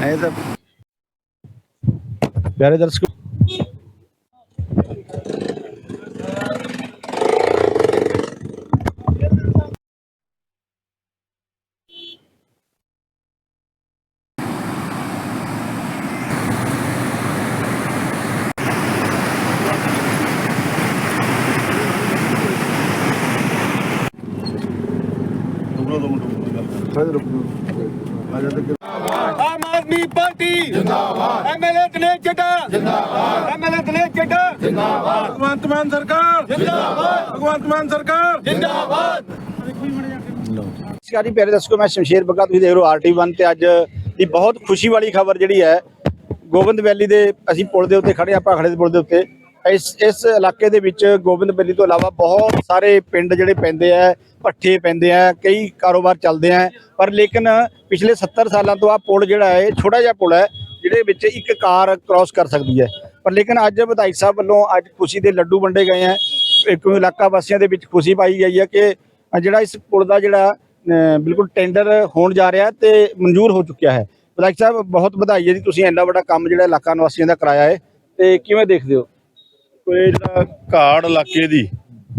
ਐ ਤਾਂ ਪਿਆਰੇ ਦਰਸ਼ਕੋ ਆਮ ਆਦਮੀ ਪਾਰਟੀ ਜਿੰਦਾਬਾਦ ਐਮਐਲਏ ਦਿਨੇਸ਼ ਚੱਡਾ ਜਿੰਦਾਬਾਦ ਐਮਐਲਏ ਦਿਨੇਸ਼ ਚੱਡਾ ਜਿੰਦਾਬਾਦ ਭਗਵੰਤ ਮਾਨ ਸਰਕਾਰ। ਜਿੰਦਾਬਾਦ। ਭਗਵੰਤ ਮਾਨ ਸਰਕਾਰ। ਜਿੰਦਾਬਾਦ। ਨਮਸਕਾਰ ਜੀ ਪਿਆਰੇ ਦਰਸ਼ਕੋ ਮੈਂ ਸ਼ਮਸ਼ੇਰ ਬੱਗਾ ਤੁਸੀਂ ਦੇਖ ਰਹੇ ਹੋ ਆਰਟੀ1 ਤੇ ਅੱਜ ਦੀ ਬਹੁਤ ਖੁਸ਼ੀ ਵਾਲੀ ਖਬਰ ਜਿਹੜੀ ਹੈ ਗੋਬਿੰਦ ਵੈਲੀ ਦੇ ਅਸੀਂ ਪੁਲ ਦੇ ਉੱਤੇ ਖੜੇ ਹਾਂ ਭਾਖੜੇ ਦੇ ਪੁਲ ਦੇ ਉੱਤੇ। ਇਸ ਇਸ ਇਲਾਕੇ ਦੇ ਵਿੱਚ ਗੋਬਿੰਦ ਵੈਲੀ ਤੋਂ ਇਲਾਵਾ ਬਹੁਤ ਸਾਰੇ ਪਿੰਡ ਜਿਹੜੇ ਪੈਂਦੇ ਆ ਭੱਠੇ ਪੈਂਦੇ ਆ ਕਈ ਕਾਰੋਬਾਰ ਚੱਲਦੇ ਆ। ਪਰ ਲੇਕਿਨ ਪਿਛਲੇ 70 ਸਾਲਾਂ ਤੋਂ ਆ ਪੁਲ ਜਿਹੜਾ ਹੈ ਇਹ ਛੋਟਾ ਜਿਹਾ ਪੁਲ ਹੈ ਜਿਹਦੇ ਵਿੱਚ ਇੱਕ ਕਾਰ ਕ੍ਰਾਸ ਕਰ ਸਕਦੀ ਹੈ। ਪਰ ਲੇਕਿਨ ਅੱਜ ਵਿਧਾਇਕ ਸਾਹਿਬ ਵੱਲੋਂ ਅੱਜ ਖੁਸ਼ੀ ਦੇ ਲੱਡੂ ਵੰਡੇ ਗਏ ਹੈ। ਇੱਕ ਇਲਾਕਾ ਵਾਸੀਆਂ ਦੇ ਵਿੱਚ ਖੁਸ਼ੀ ਪਾਈ ਗਈ ਹੈ ਕਿ ਜਿਹੜਾ ਇਸ ਪੁਲ ਦਾ ਜਿਹੜਾ ਬਿਲਕੁਲ ਟੈਂਡਰ ਹੋਣ ਜਾ ਰਿਹਾ ਤੇ ਮਨਜ਼ੂਰ ਹੋ ਚੁੱਕਿਆ ਹੈ। ਵਿਧਾਇਕ ਸਾਹਿਬ, ਬਹੁਤ ਵਧਾਈ ਹੈ ਜੀ, ਤੁਸੀਂ ਇੰਨਾ ਵੱਡਾ ਕੰਮ ਜਿਹੜਾ ਇਲਾਕਾ ਨਿਵਾਸੀਆਂ ਦਾ ਕਰਾਇਆ ਹੈ ਤੇ ਕਿਵੇਂ ਦੇਖਦੇ ਹੋ? ਕੋਈ ਜਿਹੜਾ ਘਾੜ ਇਲਾਕੇ ਦੀ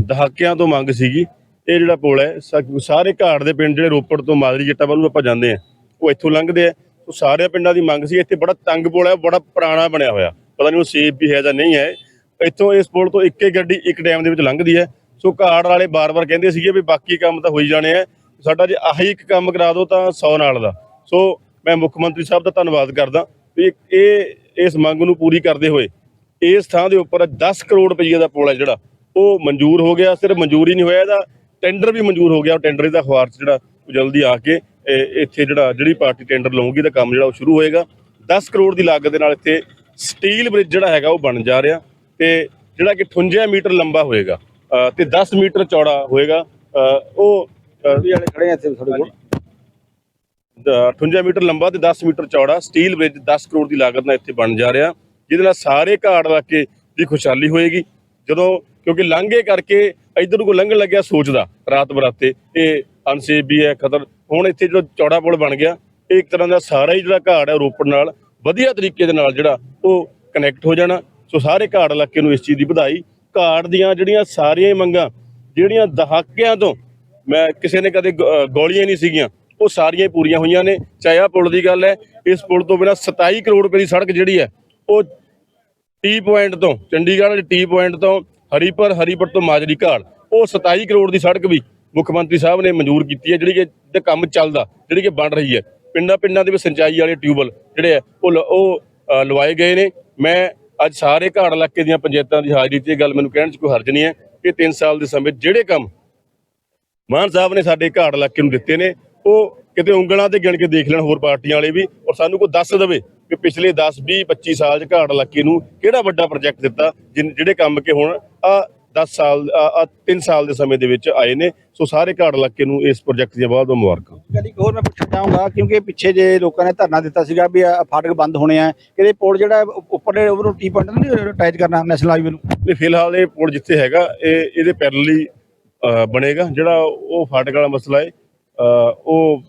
ਦਹਾਕਿਆਂ ਤੋਂ ਮੰਗ ਸੀਗੀ, ਇਹ ਜਿਹੜਾ ਪੁਲ ਹੈ ਸਾਰੇ ਘਾੜ ਦੇ ਪਿੰਡ ਜਿਹੜੇ ਰੋਪੜ ਤੋਂ ਮਾਦਰੀ ਜੱਟਾ ਵੱਲ ਨੂੰ ਆਪਾਂ ਜਾਂਦੇ ਆ ਉਹ ਇੱਥੋਂ ਲੰਘਦੇ ਆ। ਉਹ ਸਾਰੇ ਪਿੰਡਾਂ ਦੀ ਮੰਗ ਸੀ, ਇੱਥੇ ਬੜਾ ਤੰਗ ਪੁਲ ਹੈ, ਬੜਾ ਪੁਰਾਣਾ ਬਣਿਆ ਹੋਇਆ। ਪਤਾ ਨਹੀਂ ਉਹ ਸੇਫ ਵੀ ਹੈ ਜਾਂ ਨਹੀਂ ਹੈ। ਇੱਥੋਂ ਇਸ ਪੁਲ ਤੋਂ ਇੱਕੇ ਗੱਡੀ ਇੱਕ ਟਾਈਮ ਦੇ ਵਿੱਚ ਲੰਘਦੀ ਹੈ। ਸੋ ਘਾੜ ਵਾਲੇ ਬਾਰ-ਬਾਰ ਕਹਿੰਦੇ ਸੀਗੇ ਵੀ ਬਾਕੀ ਕੰਮ ਤਾਂ ਹੋਈ ਜਾਣੇ ਆ। ਸਾਡਾ ਜੇ ਆਹੀ ਇੱਕ ਕੰਮ ਕਰਾ ਦਿਓ ਤਾਂ 100 ਨਾਲ ਦਾ। ਸੋ ਮੈਂ ਮੁੱਖ ਮੰਤਰੀ ਸਾਹਿਬ ਦਾ ਧੰਨਵਾਦ ਕਰਦਾ ਵੀ ਇਹ, ਇਸ ਮੰਗ ਨੂੰ ਪੂਰੀ ਕਰਦੇ ਹੋਏ ਇਸ ਥਾਂ ਦੇ ਉੱਪਰ 10 ਕਰੋੜ ਰੁਪਏ ਦਾ ਪੁਲ ਹੈ ਜਿਹੜਾ, ਉਹ ਮਨਜ਼ੂਰ ਹੋ ਗਿਆ। ਸਿਰਫ ਮਨਜ਼ੂਰ ਹੀ ਨਹੀਂ ਹੋਇਆ ਇਹਦਾ ਟੈਂਡਰ ਵੀ ਮਨਜ਼ੂਰ ਹੋ ਗਿਆ। ਉਹ ਟੈਂਡਰ ਦਾ ਅਖਬਾਰ 'ਚ ਜਿਹੜਾ, ਉਹ ਜਲਦੀ ਆ ਕੇ ਇੱਥੇ ਜਿਹੜਾ ਜਿਹੜੀ ਪਾਰਟੀ ਟੈਂਡਰ ਲਾਉਂਗੀ ਤਾਂ ਕੰਮ ਜਿਹੜਾ ਉਹ ਸ਼ੁਰੂ ਹੋਏਗਾ। 10 ਕਰੋੜ ਦੀ ਲਾਗਤ ਦੇ ਨਾਲ ਇੱਥੇ ਸਟੀਲ ਬ੍ਰਿਜ ਜਿਹੜਾ ਹੈਗਾ ਉਹ ਬਣ ਜਾ ਰਿਹਾ ਤੇ ਜਿਹੜਾ ਕਿ 58 ਮੀਟਰ ਲੰਬਾ ਹੋਏਗਾ ਤੇ 10 ਮੀਟਰ ਚੌੜਾ ਹੋਏਗਾ ਉਹ ਵਾਲੇ ਖੜੇ ਆ ਇੱਥੇ ਤੁਹਾਡੇ ਕੋਲ। ਦ- 58 ਮੀਟਰ ਲੰਬਾ ਤੇ 10 ਮੀਟਰ ਚੌੜਾ ਸਟੀਲ ਬ੍ਰਿਜ 10 ਕਰੋੜ ਦੀ ਲਾਗਤ ਨਾਲ ਇੱਥੇ ਬਣ ਜਾ ਰਿਹਾ ਜਿਹਦੇ ਨਾਲ ਸਾਰੇ ਘਾੜ ਇਲਾਕੇ ਦੀ ਖੁਸ਼ਹਾਲੀ ਹੋਏਗੀ। ਜਦੋਂ ਕਿਉਂਕਿ ਲਾਂਘੇ ਕਰਕੇ ਇਧਰ ਨੂੰ ਲੰਘਣ ਲੱਗਿਆ ਸੋਚਦਾ ਰਾਤ ਬਰਾਤੇ ਇਹ ਅਨਸੇਫ ਵੀ ਹੈ ਖਤਰ ਹੁਣ ਇੱਥੇ ਜਿਹੜਾ ਚੌੜਾ ਪੁਲ ਬਣ ਗਿਆ ਇਹ ਇੱਕ ਤਰ੍ਹਾਂ ਦਾ ਸਾਰਾ ਹੀ ਜਿਹੜਾ ਘਾੜ ਹੈ ਰੋਪੜ ਨਾਲ ਵਧੀਆ ਤਰੀਕੇ ਦੇ ਨਾਲ ਜਿਹੜਾ ਉਹ ਕਨੈਕਟ ਹੋ ਜਾਣਾ। ਸੋ ਸਾਰੇ ਘਾੜ ਇਲਾਕੇ ਨੂੰ ਇਸ ਚੀਜ਼ ਦੀ ਵਧਾਈ। ਘਾੜ ਦੀਆਂ ਜਿਹੜੀਆਂ ਸਾਰੀਆਂ ਹੀ ਮੰਗਾਂ, ਜਿਹੜੀਆਂ ਦਹਾਕਿਆਂ ਤੋਂ ਮੈਂ ਕਿਸੇ ਨੇ ਕਦੇ ਗ- ਅਹ, ਗੋਲੀਆਂ ਨਹੀਂ ਸੀਗੀਆਂ, ਉਹ ਸਾਰੀਆਂ ਹੀ ਪੂਰੀਆਂ ਹੋਈਆਂ ਨੇ। ਚਾਹੇ ਆਹ ਪੁਲ ਦੀ ਗੱਲ ਹੈ, ਇਸ ਪੁਲ ਤੋਂ ਬਿਨਾ 27 ਕਰੋੜ ਰੁਪਏ ਦੀ ਸੜਕ ਜਿਹੜੀ ਹੈ, ਉਹ ਟੀ ਪੁਆਇੰਟ ਤੋਂ, ਚੰਡੀਗੜ੍ਹ ਦੇ ਟੀ ਪੁਆਇੰਟ ਤੋਂ, ਹਰੀਪੁਰ ਹਰੀਪੁਰ ਤੋਂ ਮਾਜਰੀ ਘਾੜ ਉਹ 27 ਕਰੋੜ ਦੀ ਸੜਕ ਵੀ ਮੁੱਖ ਮੰਤਰੀ ਸਾਹਿਬ ਨੇ ਮਨਜ਼ੂਰ ਕੀਤੀ ਹੈ, ਜਿਹੜੀ ਕਿ ਤੇ ਕੰਮ ਚੱਲਦਾ, ਜਿਹੜੀ ਕਿ ਬਣ ਰਹੀ ਹੈ। ਪਿੰਡਾਂ ਪਿੰਡਾਂ ਦੇ ਵਿੱਚ ਸਿੰਚਾਈ ਵਾਲੇ ਟਿਊਬਲ ਜਿਹੜੇ ਆ ਉਹ ਲ- ਉਹ ਲਵਾਏ ਗਏ ਨੇ। ਮੈਂ ਅੱਜ ਸਾਰੇ ਘਾੜ ਇਲਾਕੇ ਦੀਆਂ ਪੰਚਾਇਤਾਂ ਦੀ ਹਾਜ਼ਰੀ 'ਚ ਇਹ ਗੱਲ ਮੈਨੂੰ ਕਹਿਣ 'ਚ ਕੋਈ ਹਰਜ ਨਹੀਂ ਹੈ ਕਿ 3 ਸਾਲ ਦੇ ਸਮੇਂ ਜਿਹੜੇ ਕੰਮ ਮਾਨ ਸਾਹਿਬ ਨੇ ਸਾਡੇ ਘਾੜ ਇਲਾਕੇ ਨੂੰ ਦਿੱਤੇ ਨੇ, ਉਹ ਕਿਤੇ ਉਂਗਲਾਂ ਤੇ ਗਿਣ ਕੇ ਦੇਖ ਲੈਣ ਹੋਰ ਪਾਰਟੀਆਂ ਵਾਲੇ ਵੀ ਔਰ ਸਾਨੂੰ ਕੋਈ ਦੱਸ ਦੇਵੇ ਕਿ ਪਿਛਲੇ 10 20 25 ਸਾਲ 'ਚ ਘਾੜ ਇਲਾਕੇ ਨੂੰ ਕਿਹੜਾ ਵੱਡਾ ਪ੍ਰੋਜੈਕਟ ਦਿੱਤਾ, ਜਿਨ- ਜਿਹੜੇ ਕੰਮ ਕਿ ਹੁਣ। ਆ 10 ਸਾਲ ਆ 3 ਸਾਲ ਦੇ ਸਮੇਂ ਦੇ ਵਿੱਚ ਆਏ ਨੇ। ਸੋ ਸਾਰੇ ਘਾੜ ਇਲਾਕੇ ਨੂੰ ਇਸ ਪ੍ਰੋਜੈਕਟ ਦੀਆਂ ਬਹੁਤ ਮੁਬਾਰਕਾਂ। ਕਦੀ ਹੋਰ ਮੈਂ ਪੁੱਛਣਾ ਚਾਹੂੰਗਾ ਕਿਉਂਕਿ ਪਿੱਛੇ ਜੇ ਲੋਕਾਂ ਨੇ ਧਰਨਾ ਦਿੱਤਾ ਸੀਗਾ ਵੀ ਫਾਟਕ ਬੰਦ ਹੋਣੇ ਆ ਕਿਤੇ ਪੁਲ ਜਿਹੜਾ ਉੱਪਰਲੇ ਉਹਨੂੰ ਟੀ ਪੁਆਇੰਟ ਨਹੀਂ ਅਟੈਚ ਕਰਨਾ ਨੈਸ਼ਨਲ ਹਾਈਵੇ ਨੂੰ? ਨਹੀਂ ਫਿਲਹਾਲ ਇਹ ਪੁਲ ਜਿੱਥੇ ਹੈਗਾ ਇਹ ਇਹਦੇ ਪੈਰਲਲੀ ਬਣੇਗਾ। ਜਿਹੜਾ ਉਹ ਫਾਟਕ ਵਾਲਾ ਮਸਲਾ ਹੈ ਉਹ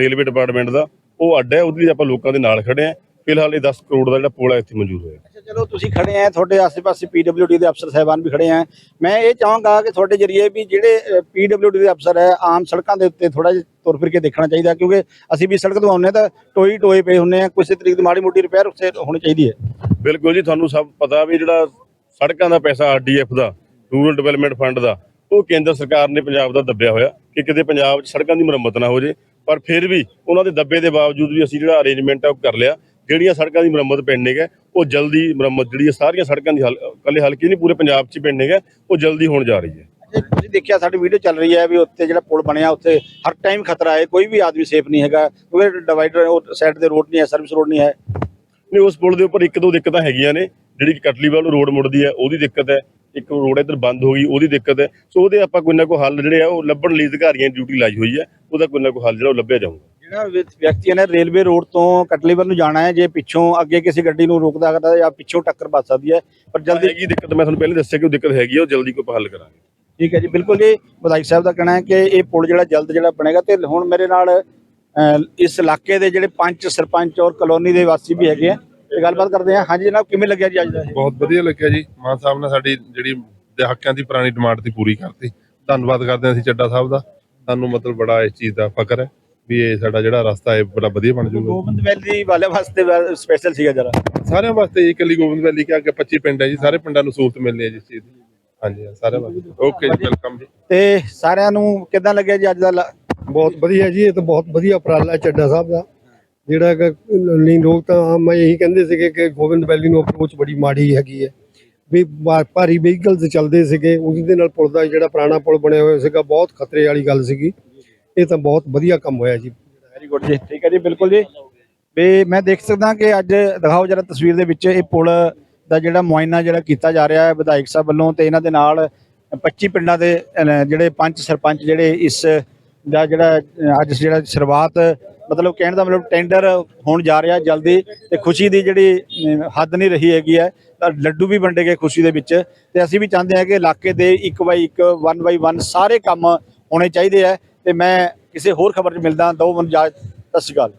ਰੇਲਵੇ ਡਿਪਾਰਟਮੈਂਟ ਦਾ ਉਹ ਅੱਡ ਹੈ ਉਹਦੇ ਲਈ ਆਪਾਂ ਲੋਕਾਂ ਦੇ ਨਾਲ ਖੜੇ ਆ ਫਿਲਹਾਲ ਇਹ 10 ਕਰੋੜ ਦਾ ਜਿਹੜਾ ਪੁਲ ਹੈ ਇੱਥੇ ਮਨਜ਼ੂਰ ਹੋਇਆ। ਚਲੋ ਤੁਸੀਂ ਖੜੇ ਆ, ਤੁਹਾਡੇ ਆਸ-ਪਾਸੇ ਪੀਡਬਲਯੂਡੀ ਦੇ ਅਫਸਰ ਸਾਹਿਬਾਨ ਵੀ ਖੜੇ ਆ। ਮੈਂ ਇਹ ਚਾਹਾਂਗਾ ਕਿ ਤੁਹਾਡੇ ਜਰੀਏ ਵੀ ਜਿਹੜੇ ਪੀਡਬਲਯੂਡੀ ਦੇ ਅਫਸਰ ਹੈ, ਆਮ ਸੜਕਾਂ ਦੇ ਉੱਤੇ ਥੋੜਾ ਜਿਹਾ ਤੁਰ ਫਿਰ ਕੇ ਦੇਖਣਾ ਚਾਹੀਦਾ, ਕਿਉਂਕਿ ਅਸੀਂ ਵੀ ਸੜਕ ਤੋਂ ਆਉਂਦੇ ਹਾਂ ਤਾਂ ਟੋਈ ਟੋਏ ਪਏ ਹੁੰਨੇ ਆ, ਕਿਸੇ ਤਰੀਕੇ ਦੀ ਮਾੜੀ ਮੋਟੀ ਰਿਪੇਅਰ ਉੱਥੇ ਹੋਣੀ ਚਾਹੀਦੀ ਹੈ। ਬਿਲਕੁਲ ਜੀ, ਤੁਹਾਨੂੰ ਸਭ ਪਤਾ ਵੀ ਜਿਹੜਾ ਸੜਕਾਂ ਦਾ ਪੈਸਾ ਆਰਡੀਐਫ ਦਾ ਰੂਰਲ ਡਿਵੈਲਪਮੈਂਟ ਫੰਡ ਦਾ, ਉਹ ਕੇਂਦਰ ਸਰਕਾਰ ਨੇ ਪੰਜਾਬ ਦਾ ਦੱਬਿਆ ਹੋਇਆ ਕਿ ਕਿਤੇ ਪੰਜਾਬ 'ਚ ਸੜਕਾਂ ਦੀ ਮੁਰੰਮਤ ਨਾ ਹੋ ਜੇ। ਪਰ ਫਿਰ ਵੀ ਉਹਨਾਂ ਦੇ ਦੱਬੇ ਦੇ ਬਾਵਜੂਦ ਵੀ ਅਸੀਂ ਜਿਹੜਾ ਅਰੇਂਜਮੈਂਟ ਹੈ ਉਹ ਕਰ ਲਿਆ। ਜਿਹੜੀਆਂ ਸੜਕਾਂ ਦੀ ਮੁਰੰਮਤ ਪੈਂਡਿੰਗ ਹੈ ਉਹ ਜਲਦੀ ਮੁਰੰਮਤ ਜਿਹੜੀ ਹੈ ਸਾਰੀਆਂ ਸੜਕਾਂ ਦੀ ਇਕੱਲੇ ਹਲਕੇ ਨਹੀਂ ਪੂਰੇ ਪੰਜਾਬ 'ਚ ਪੈਂਡਿੰਗ ਹੈ ਉਹ ਜਲਦੀ ਹੋਣ ਜਾ ਰਹੀ ਹੈ। ਤੁਸੀਂ ਦੇਖਿਆ ਸਾਡੀ ਵੀਡੀਓ ਚੱਲ ਰਹੀ ਹੈ ਵੀ ਉੱਤੇ ਜਿਹੜਾ ਪੁਲ ਬਣਿਆ ਉੱਥੇ ਹਰ ਟਾਈਮ ਖਤਰਾ ਹੈ ਕੋਈ ਵੀ ਆਦਮੀ ਸੇਫ ਨਹੀਂ ਹੈਗਾ ਕਿਉਂਕਿ ਡਿਵਾਈਡਰ ਉਹ ਸਾਈਡ ਤੇ ਰੋਡ ਨਹੀਂ ਹੈ ਸਰਵਿਸ ਰੋਡ ਨਹੀਂ ਹੈ। ਨਹੀਂ ਉਸ ਪੁਲ ਦੇ ਉੱਪਰ ਇੱਕ ਦੋ ਦਿੱਕਤਾਂ ਹੈਗੀਆਂ ਨੇ ਜਿਹੜੀ ਕਟਲੀ ਵੱਲ ਰੋਡ ਮੁੜਦੀ ਹੈ ਉਹਦੀ ਦਿੱਕਤ ਹੈ। ਇੱਕ ਰੋਡ ਇੱਧਰ ਬੰਦ ਹੋ ਗਈ ਉਹਦੀ ਦਿੱਕਤ ਹੈ। ਸੋ ਉਹਦੇ ਆਪਾਂ ਕੋਈ ਨਾ ਕੋਈ ਹੱਲ ਜਿਹੜੇ ਆ ਉਹ ਲੱਭਣ ਲਈ ਅਧਿਕਾਰੀਆਂ ਦੀ ਡਿਊਟੀ ਲਾਈ ਹੋਈ ਹੈ ਉਹਦਾ ਕੋਈ ਨਾ ਕੋਈ ਹੱਲ ਜਿਹੜਾ ਉਹ ਲੱਭਿਆ ਜਾਊਗਾ। ਵਿ- ਵਿਅਕਤੀ ਨੇ ਰੇਲਵੇ ਰੋਡ ਤੋਂ ਕਟਲੀ ਵੱਲ ਨੂੰ ਜਾਣਾ ਹੈ ਜੇ ਪਿੱਛੋਂ ਅੱਗੇ ਕਿਸੇ ਗੱਡੀ ਨੂੰ ਰੋਕਦਾ ਕਰਦਾ ਜਾਂ ਪਿੱਛੋਂ ਟੱਕਰ ਵੱਜ ਸਕਦੀ ਹੈ ਪਰ ਜਲਦੀ ਹੈਗੀ ਦਿੱਕਤ ਮੈਂ ਤੁਹਾਨੂੰ ਪਹਿਲੇ ਦੱਸਿਆ ਕਿ ਉਹ ਦਿੱਕਤ ਹੈਗੀ ਆ ਉਹ ਜਲਦੀ ਕੋਈ ਹੱਲ ਕਰਾਂਗੇ। ਠੀਕ ਹੈ ਜੀ ਬਿਲਕੁਲ ਜੀ ਵਿਧਾਇਕ ਸਾਹਿਬ ਦਾ ਕਹਿਣਾ ਹੈ ਕਿ ਇਹ ਪੁਲ ਜਿਹੜਾ ਜਲਦ ਜਿਹੜਾ ਬਣੇਗਾ ਤੇ ਹੁਣ ਮੇਰੇ ਨਾਲ ਇਸ ਇਲਾਕੇ ਦੇ ਜਿਹੜੇ ਪੰਚ ਸਰਪੰਚ ਔਰ ਕਲੋਨੀ ਦੇ ਵਾਸੀ ਵੀ ਹੈਗੇ ਆ ਤੇ ਗੱਲਬਾਤ ਕਰਦੇ ਆ ਹਾਂਜੀ ਜਨਾਬ ਕਿਵੇਂ ਲੱਗਿਆ ਜੀ ਅੱਜ ਦਾ? ਬਹੁਤ ਵਧੀਆ ਲੱਗਿਆ ਜੀ। ਮਾਨ ਸਾਹਿਬ ਨੇ ਸਾਡੀ ਜਿਹੜੀ ਦਹਾਕਿਆਂ ਦੀ ਪੁਰਾਣੀ ਡਿਮਾਂਡ ਦੀ ਪੂਰੀ ਕਰਤੀ। ਧੰਨਵਾਦ ਕਰਦੇ ਹਾਂ ਅਸੀਂ ਚੱਡਾ ਸਾਹਿਬ ਦਾ। ਸਾਨੂੰ ਮਤਲਬ ਬੜਾ ਇਸ ਚੀਜ਼ ਦਾ ਫਕਰ ਹੈ। ਵੀ ਇਹ ਸਾਡਾ ਜਿਹੜਾ ਰਸਤਾ ਹੈ ਬੜਾ ਵਧੀਆ ਬਣ ਜਾਊਗਾ। ਗੋਬਿੰਦ ਵੈਲੀ ਵਾਲੇ ਵਾਸਤੇ ਸਪੈਸ਼ਲ ਸੀਗਾ ਜਰਾ। ਸਾਰਿਆਂ ਵਾਸਤੇ ਜੀ ਇਕੱਲੀ ਗੋਬਿੰਦ ਵੈਲੀ ਕਿਹਾ ਕਿ 25 ਪਿੰਡ ਹੈ ਜੀ ਸਾਰੇ ਪਿੰਡਾਂ ਨੂੰ ਸਹੂਲਤ ਮਿਲਣੀ ਹੈ ਜਿਸ ਚੀਜ਼ ਦੀ। ਹਾਂਜੀ ਵਾਸਤੇ। ਓਕੇ ਜੀ ਵੈਲਕਮ ਜੀ। ਤੇ ਸਾਰਿਆਂ ਨੂੰ ਕਿਦਾਂ ਲੱਗਿਆ ਜੀ ਅੱਜ ਦਾ ਬਹੁਤ ਵਧੀਆ ਜੀ ਇਹ ਤਾਂ ਬਹੁਤ ਵਧੀਆ ਉਪਰਾਲਾ ਹੈ ਚੱਡਾ ਸਾਹਿਬ ਦਾ। ਜਿਹੜਾ ਕਿ ਲੋਕ ਤਾਂ ਆਮ ਇਹੀ ਕਹਿੰਦੇ ਸੀਗੇ ਕਿ ਗੋਬਿੰਦ ਵੈਲੀ ਨੂੰ ਅਪਰੋਚ ਬੜੀ ਮਾੜੀ ਹੈਗੀ ਹੈ। ਵੀ ਭਾਰੀ ਵਹੀਕਲਸ ਚੱਲਦੇ ਸੀਗੇ ਉਹਦੇ ਨਾਲ ਪੁਲ ਦਾ ਜਿਹੜਾ ਪੁਰਾਣਾ ਪੁਲ ਬਣਿਆ ਹੋਇਆ ਸੀਗਾ ਬਹੁਤ ਖਤਰੇ ਵਾਲੀ ਗੱਲ ਸੀਗੀ। ਇਹ ਤਾਂ ਬਹੁਤ ਵਧੀਆ ਕੰਮ ਹੋਇਆ ਜੀ। ਵੈਰੀ ਗੁੱਡ ਜੀ। ਠੀਕ ਹੈ ਜੀ, ਬਿਲਕੁਲ ਜੀ। ਵੀ ਮੈਂ ਦੇਖ ਸਕਦਾ ਕਿ ਅੱਜ ਦਿਖਾਓ ਜਰਾ ਤਸਵੀਰ ਦੇ ਵਿੱਚ ਇਹ ਪੁਲ ਦਾ ਜਿਹੜਾ ਮੁਆਇਨਾ ਜਿਹੜਾ ਕੀਤਾ ਜਾ ਰਿਹਾ ਹੈ ਵਿਧਾਇਕ ਸਾਹਿਬ ਵੱਲੋਂ ਤੇ ਇਹਨਾਂ ਦੇ ਨਾਲ 25 ਪਿੰਡਾਂ ਦੇ ਜਿਹੜੇ ਪੰਚ ਸਰਪੰਚ ਜਿਹੜੇ ਇਸ ਦਾ ਜਿਹੜਾ ਅੱਜ ਜਿਹੜਾ ਸ਼ੁਰੂਆਤ, ਮਤਲਬ ਕਹਿਣ ਦਾ ਮਤਲਬ ਟੈਂਡਰ ਹੋਣ ਜਾ ਰਿਹਾ ਜਲਦੀ ਤੇ ਖੁਸ਼ੀ ਦੀ ਜਿਹੜੀ ਹੱਦ ਨਹੀਂ ਰਹੀ ਹੈਗੀ ਹੈ ਲੱਡੂ ਵੀ ਵੰਡੇ ਗਏ ਖੁਸ਼ੀ ਦੇ ਵਿੱਚ ਤੇ ਅਸੀਂ ਵੀ ਚਾਹੁੰਦੇ ਹਾਂ ਕਿ ਇਲਾਕੇ ਦੇ ਇੱਕ ਬਾਈ ਇੱਕ ਵਨ ਬਾਈ ਵਨ ਸਾਰੇ ਕੰਮ ਹੋਣੇ ਚਾਹੀਦੇ ਆ ਤੇ ਮੈਂ ਕਿਸੇ ਹੋਰ ਖਬਰ 'ਚ ਮਿਲਦਾ ਦੋ ਮਨ ਜਾ ਸਤਿ ਸ਼੍ਰੀ ਅਕਾਲ।